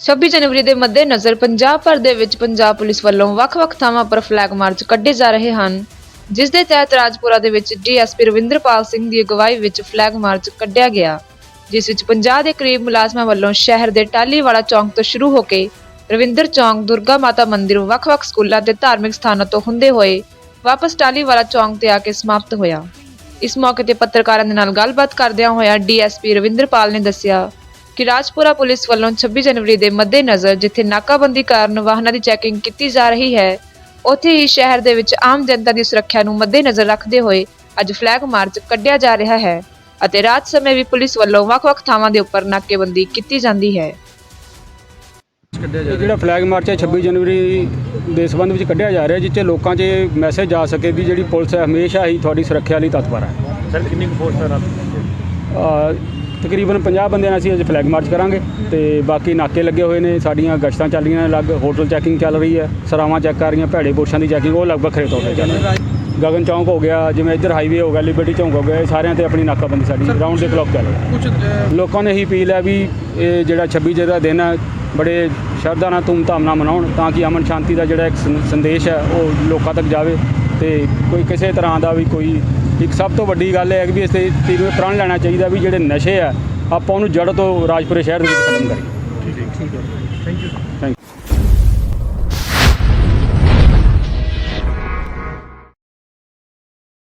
26 ਜਨਵਰੀ ਦੇ ਮੱਦੇਨਜ਼ਰ ਪੰਜਾਬ ਭਰ ਦੇ ਵਿੱਚ ਪੰਜਾਬ ਪੁਲਿਸ ਵੱਲੋਂ ਵੱਖ-ਵੱਖ ਥਾਵਾਂ ਪਰ ਫਲੈਗ ਮਾਰਚ ਕੱਢੇ ਜਾ ਰਹੇ ਹਨ, ਜਿਸ ਦੇ ਤਹਿਤ ਰਾਜਪੁਰਾ ਦੇ ਵਿੱਚ ਡੀਐਸਪੀ ਰਵਿੰਦਰਪਾਲ ਸਿੰਘ ਦੀ ਅਗਵਾਈ ਵਿੱਚ ਫਲੈਗ ਮਾਰਚ ਕੱਢਿਆ ਗਿਆ, ਜਿਸ ਵਿੱਚ 50 ਦੇ ਕਰੀਬ ਮੁਲਾਜ਼ਮਾਂ ਵੱਲੋਂ ਸ਼ਹਿਰ ਦੇ ਟਾਲੀਵਾਲਾ ਚੌਂਕ ਤੋਂ ਸ਼ੁਰੂ ਹੋ ਕੇ ਰਵਿੰਦਰ ਚੌਂਕ, ਦੁਰਗਾ ਮਾਤਾ ਮੰਦਿਰ, ਵੱਖ-ਵੱਖ ਸਕੂਲਾਂ ਤੇ ਧਾਰਮਿਕ ਸਥਾਨਾਂ ਤੋਂ ਹੁੰਦੇ ਹੋਏ ਵਾਪਸ ਟਾਲੀਵਾਲਾ ਚੌਂਕ ਤੇ ਆ ਕੇ ਸਮਾਪਤ ਹੋਇਆ। ਇਸ ਮੌਕੇ ਤੇ ਪੱਤਰਕਾਰਾਂ ਦੇ ਨਾਲ ਗੱਲਬਾਤ ਕਰਦਿਆਂ ਹੋਇਆ ਡੀਐਸਪੀ ਰਵਿੰਦਰਪਾਲ ਨੇ ਦੱਸਿਆ ਕਿ ਰਾਜਪੁਰਾ ਪੁਲਿਸ ਵੱਲੋਂ 26 ਜਨਵਰੀ ਦੇ ਮੱਦੇਨਜ਼ਰ ਜਿੱਥੇ ਨਾਕਾਬੰਦੀ ਕਾਰਨ ਵਾਹਨਾਂ ਦੀ ਚੈਕਿੰਗ ਕੀਤੀ ਜਾ ਰਹੀ ਹੈ ਉੱਥੇ ਹੀ ਸ਼ਹਿਰ ਦੇ ਵਿੱਚ ਆਮ ਜਨਤਾ ਦੀ ਸੁਰੱਖਿਆ ਨੂੰ ਮੱਦੇਨਜ਼ਰ ਰੱਖਦੇ ਹੋਏ ਅੱਜ ਫਲੈਗ ਮਾਰਚ ਕੱਢਿਆ ਜਾ ਰਿਹਾ ਹੈ ਅਤੇ ਰਾਤ ਸਮੇਂ ਵੀ ਪੁਲਿਸ ਵੱਲੋਂ ਵੱਖ-ਵੱਖ ਥਾਵਾਂ ਦੇ ਉੱਪਰ ਨਾਕੇਬੰਦੀ ਕੀਤੀ ਜਾਂਦੀ ਹੈ। ਇਹ ਜਿਹੜਾ ਫਲੈਗ ਮਾਰਚ ਹੈ 26 ਜਨਵਰੀ ਦੇ ਸੰਬੰਧ ਵਿੱਚ ਕੱਢਿਆ ਜਾ ਰਿਹਾ ਜਿਸ 'ਚ ਲੋਕਾਂ 'ਚ ਮੈਸੇਜ ਜਾ ਸਕੇ ਵੀ ਜਿਹੜੀ ਪੁਲਿਸ ਹੈ ਹਮੇਸ਼ਾ ਹੀ ਤੁਹਾਡੀ ਸੁਰੱਖਿਆ ਲਈ ਤਤਪਰ ਹੈ। ਸਰ ਕਿੰਨੀ ਕੁ ਫੋਰਸ ਹੈ ਰਾਤ ਅ, ਤਕਰੀਬਨ 50 ਬੰਦਿਆਂ ਨਾਲ ਅਸੀਂ ਅੱਜ ਫਲੈਗ ਮਾਰਚ ਕਰਾਂਗੇ ਤੇ ਬਾਕੀ ਨਾਕੇ ਲੱਗੇ ਹੋਏ ਨੇ ਸਾਡੀਆਂ ਗਸ਼ਤਾਂ ਚੱਲ ਰਹੀਆਂ ਨੇ ਅਲੱਗ ਹੋਟਲ ਚੈਕਿੰਗ ਚੱਲ ਰਹੀ ਹੈ ਸਰਾਵਾਂ ਚੈੱਕ ਕਰ ਰਹੀਆਂ ਭੈੜੇ ਪੁਰਸ਼ਾਂ ਦੀ ਚੈਕਿੰਗ ਉਹ ਲਗਭਗ ਵੱਖਰੇ ਤੌਰ ਤੇ ਚੱਲ ਰਹੀ ਹੈ। ਗਗਨ ਚੌਂਕ ਹੋ ਗਿਆ ਜਿਵੇਂ ਇੱਧਰ ਹਾਈਵੇ ਹੋ ਗਿਆ ਲਿਬਰਟੀ ਚੌਂਕ ਹੋ ਗਿਆ ਸਾਰਿਆਂ ਤੇ ਆਪਣੀ ਨਾਕਾਬੰਦੀ ਸਾਡੀ ਰਾਉਂਡ ਦੇ ਕਲੌਕ ਚੱਲ ਰਹੀ। ਹੈ ਲੋਕਾਂ ਨੇ ਇਹੀ ਅਪੀਲ ਹੈ ਵੀ ਇਹ ਜਿਹੜਾ 26 ਜਿਹਦਾ ਦਿਨ ਹੈ ਬੜੇ ਸ਼ਰਧਾ ਨਾਲ ਧੂਮਧਾਮ ਨਾਲ ਮਨਾਉਣ ਤਾਂ ਕਿ ਅਮਨ ਸ਼ਾਂਤੀ ਦਾ ਜਿਹੜਾ ਇੱਕ ਸੰਦੇਸ਼ ਹੈ ਉਹ ਲੋਕਾਂ ਤੱਕ ਜਾਵੇ ਤੇ ਕੋਈ ਕਿਸੇ ਤਰ੍ਹਾਂ ਦਾ ਵੀ ਕੋਈ ਇੱਕ ਸਭ ਤੋਂ ਵੱਡੀ ਗੱਲ ਇਹ ਹੈ ਕਿ ਵੀ ਇਸ ਤੇ ਤੀਵੇਂ ਪ੍ਰਣ ਲੈਣਾ ਚਾਹੀਦਾ ਵੀ ਜਿਹੜੇ ਨਸ਼ੇ ਆ ਆਪਾਂ ਉਹਨੂੰ ਜੜ ਤੋਂ ਰਾਜਪੁਰੇ ਸ਼ਹਿਰ ਦੇ ਵਿੱਚ ਖਤਮ ਕਰੀਏ। ਠੀਕ ਹੈ। Thank you thank